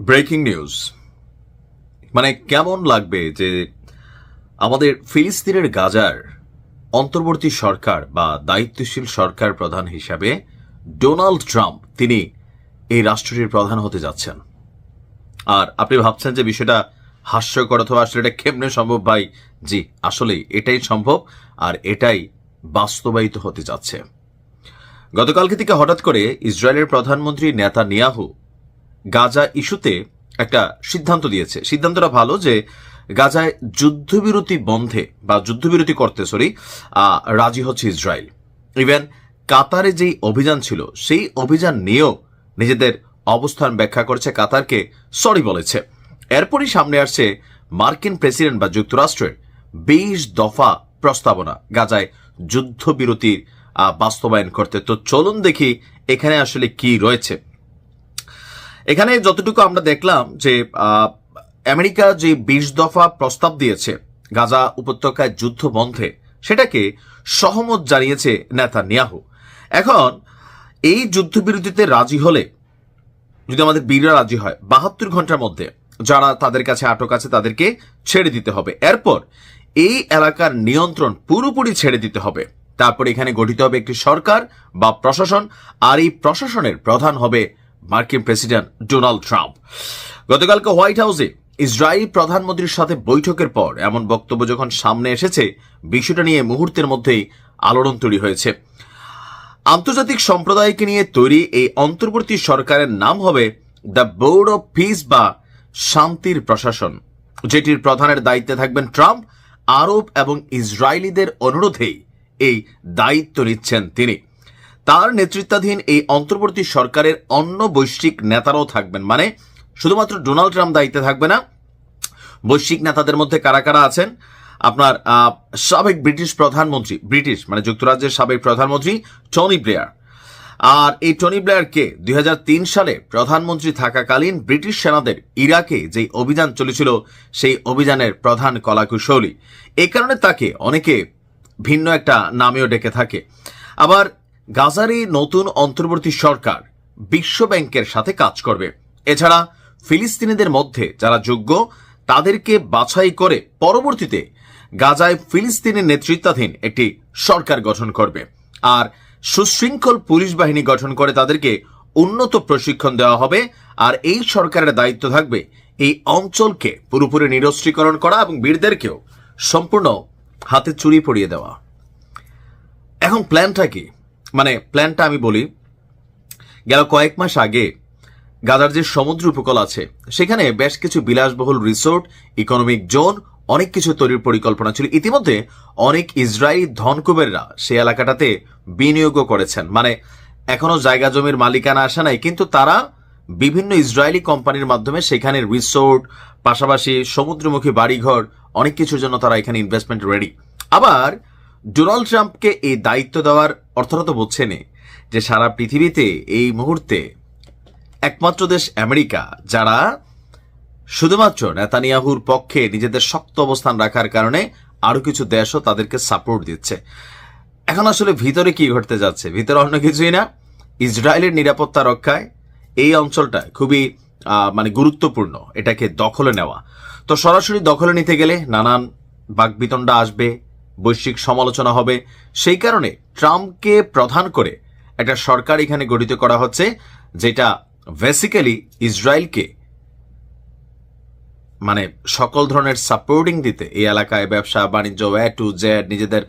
Breaking news মানে কেমন লাগবে যে আমাদের ফিলিস্তিনের গাজার অন্তর্বর্তী সরকার বা দায়িত্বশীল সরকার প্রধান হিসাবে ডোনাল্ড ট্রাম্প তিনি এই রাষ্ট্রটির প্রধান হতে যাচ্ছেন। আর আপনি ভাবছেন যে বিষয়টা হাস্যকর অথবা আসলে এটা কেমনে সম্ভব ভাই? জি, আসলেই এটাই সম্ভব আর এটাই বাস্তবায়িত হতে যাচ্ছে। গতকালকে থেকে হঠাৎ করে ইসরায়েলের প্রধানমন্ত্রী নেতা নিয়াহু গাজা ইস্যুতে একটা সিদ্ধান্ত দিয়েছে। সিদ্ধান্তটা ভালো যে গাজায় যুদ্ধবিরতি বন্ধে বা যুদ্ধবিরতি করতে সরি রাজি হচ্ছে ইসরায়েল। ইভেন কাতারে যেই অভিযান ছিল, সেই অভিযান নিয়েও নিজেদের অবস্থান ব্যাখ্যা করেছে কাতারকে সরি বলেছে। এরপরই সামনে আসছে মার্কিন প্রেসিডেন্ট বা যুক্তরাষ্ট্রের বিশ দফা প্রস্তাবনা গাজায় যুদ্ধবিরতির বাস্তবায়ন করতে। তো চলুন দেখি এখানে আসলে কি রয়েছে। এখানে যতটুকু আমরা দেখলাম যে আমেরিকা যে বিশ দফা প্রস্তাব দিয়েছে গাজা উপত্যকায় যুদ্ধ বন্ধে সেটাকে সহমত জানিয়েছে নেতা নিয়াহু এখন, এই যুদ্ধবিরতিতে রাজি হলে, যদি আমাদের বীররা রাজি হয়, বাহাত্তর ঘণ্টার মধ্যে যারা তাদের কাছে আটক আছে তাদেরকে ছেড়ে দিতে হবে। এরপর, এই এলাকার নিয়ন্ত্রণ পুরোপুরি ছেড়ে দিতে হবে। তারপর এখানে গঠিত হবে একটি সরকার বা প্রশাসন, আর এই প্রশাসনের প্রধান হবে মার্কিন প্রেসিডেন্ট ডোনাল্ড ট্রাম্প। গতকালকে হোয়াইট হাউসে ইসরায়েলি প্রধানমন্ত্রীর সাথে বৈঠকের পর এমন বক্তব্য যখন সামনে এসেছে, বিষয়টা নিয়ে মুহূর্তের মধ্যেই আলোড়ন তৈরি হয়েছে। আন্তর্জাতিক সম্প্রদায়কে নিয়ে তৈরি এই অন্তর্বর্তী সরকারের নাম হবে দ্য বোর্ড অফ পিস বা শান্তির প্রশাসন। যেটির প্রধানের দায়িত্বে থাকবেন ট্রাম্প, আরব এবং ইসরায়েলিদের অনুরোধেই এই দায়িত্ব নিচ্ছেন তিনি। তার নেতৃত্বাধীন এই অন্তর্বর্তী সরকারের অন্য বৈশ্বিক নেতারাও থাকবেন। মানে শুধুমাত্র ডোনাল্ড ট্রাম্প দায়িত্বে থাকবে না, বৈশ্বিক নেতাদের মধ্যে কারা কারা আছেন? আপনার সাবেক ব্রিটিশ প্রধানমন্ত্রী, ব্রিটিশ মানে যুক্তরাজ্যের সাবেক প্রধানমন্ত্রী টনি ব্লেয়ার। আর এই টনি ব্লেয়ারকে দুই হাজার তিন সালে প্রধানমন্ত্রী থাকাকালীন ব্রিটিশ সেনাদের ইরাকে যে অভিযান চলেছিল, সেই অভিযানের প্রধান কলাকুশলী। এই কারণে তাকে অনেকে ভিন্ন একটা নামেও ডেকে থাকে। আবার গাজারি নতুন অন্তর্বর্তী সরকার বিশ্ব ব্যাংকের সাথে কাজ করবে। এছাড়া ফিলিস্তিনিদের মধ্যে যারা যোগ্য, তাদেরকে বাছাই করে পরবর্তীতে গাজায় ফিলিস্তিনের নেতৃত্বাধীন একটি সরকার গঠন করবে। আর সুশৃঙ্খল পুলিশ বাহিনী গঠন করে তাদেরকে উন্নত প্রশিক্ষণ দেওয়া হবে। আর এই সরকারের দায়িত্ব থাকবে এই অঞ্চলকে পুরোপুরি নিরস্ত্রীকরণ করা এবং বীরদেরকেও সম্পূর্ণ হাতে চুরি পড়িয়ে দেওয়া। এখন প্ল্যানটা কি? মানে প্ল্যানটা আমি বলি, গেল কয়েক মাস আগে গাজার যে সমুদ্র উপকূল আছে, সেখানে বেশ কিছু বিলাসবহুল রিসোর্ট ইকোনমিক জোন অনেক কিছু তৈরির পরিকল্পনা ছিল। ইতিমধ্যে অনেক ইসরায়েলি ধনকুবেররা সেই এলাকাটাতে বিনিয়োগও করেছেন। মানে এখনও জায়গা জমির মালিকানা আসে নাই, কিন্তু তারা বিভিন্ন ইসরায়েলি কোম্পানির মাধ্যমে সেখানে রিসোর্ট পাশাপাশি সমুদ্রমুখী বাড়িঘর, অনেক কিছুর জন্য তারা এখানে ইনভেস্টমেন্ট রেডি আবার, ডোনাল্ড ট্রাম্পকে এই দায়িত্ব দেওয়ার অর্থটা তো বুঝছেনই যে সারা পৃথিবীতে এই মুহূর্তে একমাত্র দেশ আমেরিকা, যারা শুধুমাত্র নেতানিয়াহুর পক্ষে নিজেদের শক্ত অবস্থান রাখার কারণে আরও কিছু দেশও তাদেরকে সাপোর্ট দিচ্ছে। এখন আসলে ভিতরে কি ঘটতে যাচ্ছে? ভিতরে অন্য কিছুই না। ইসরায়েলের নিরাপত্তা রক্ষায় এই অঞ্চলটা খুবই মানে গুরুত্বপূর্ণ এটাকে দখলে নেওয়া। তো সরাসরি দখলে নিতে গেলে নানান বাকবিতণ্ডা আসবে বৈশ্বিক সমালোচনা হবে। সেই কারণে ট্রাম্পকে প্রধান করে একটা সরকার এখানে গঠিত করা হচ্ছে, যেটা বেসিক্যালি ইসরায়েলকে মানে সকল ধরনের সাপোর্টিং দিতে এই এলাকায় ব্যবসা, বাণিজ্য এ টু জেড নিজেদের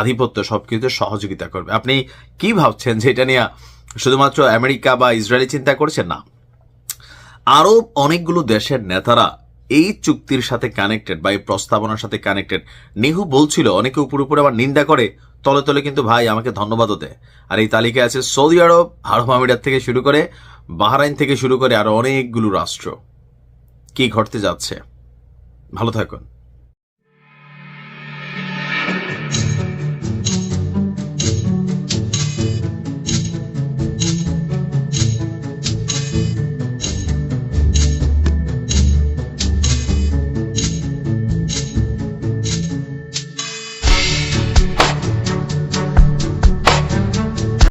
আধিপত্য সবকিছু সহযোগিতা করবে। আপনি কি ভাবছেন যে এটা নিয়ে শুধুমাত্র আমেরিকা বা ইসরায়েলি চিন্তা করছেন না। আরও অনেকগুলো দেশের নেতারা এই চুক্তির সাথে কানেক্টেড বা এই প্রস্তাবনার সাথে কানেক্টেড নেহু বলছিল, অনেকে উপর উপরে আবার নিন্দা করে, তলে তলে কিন্তু ভাই আমাকে ধন্যবাদও দেয়। আর এই তালিকায় আছে সৌদি আরব আমিরাত থেকে শুরু করে, বাহরাইন থেকে শুরু করে আরও অনেকগুলো রাষ্ট্র। কি ঘটতে যাচ্ছে? ভালো থাকুন।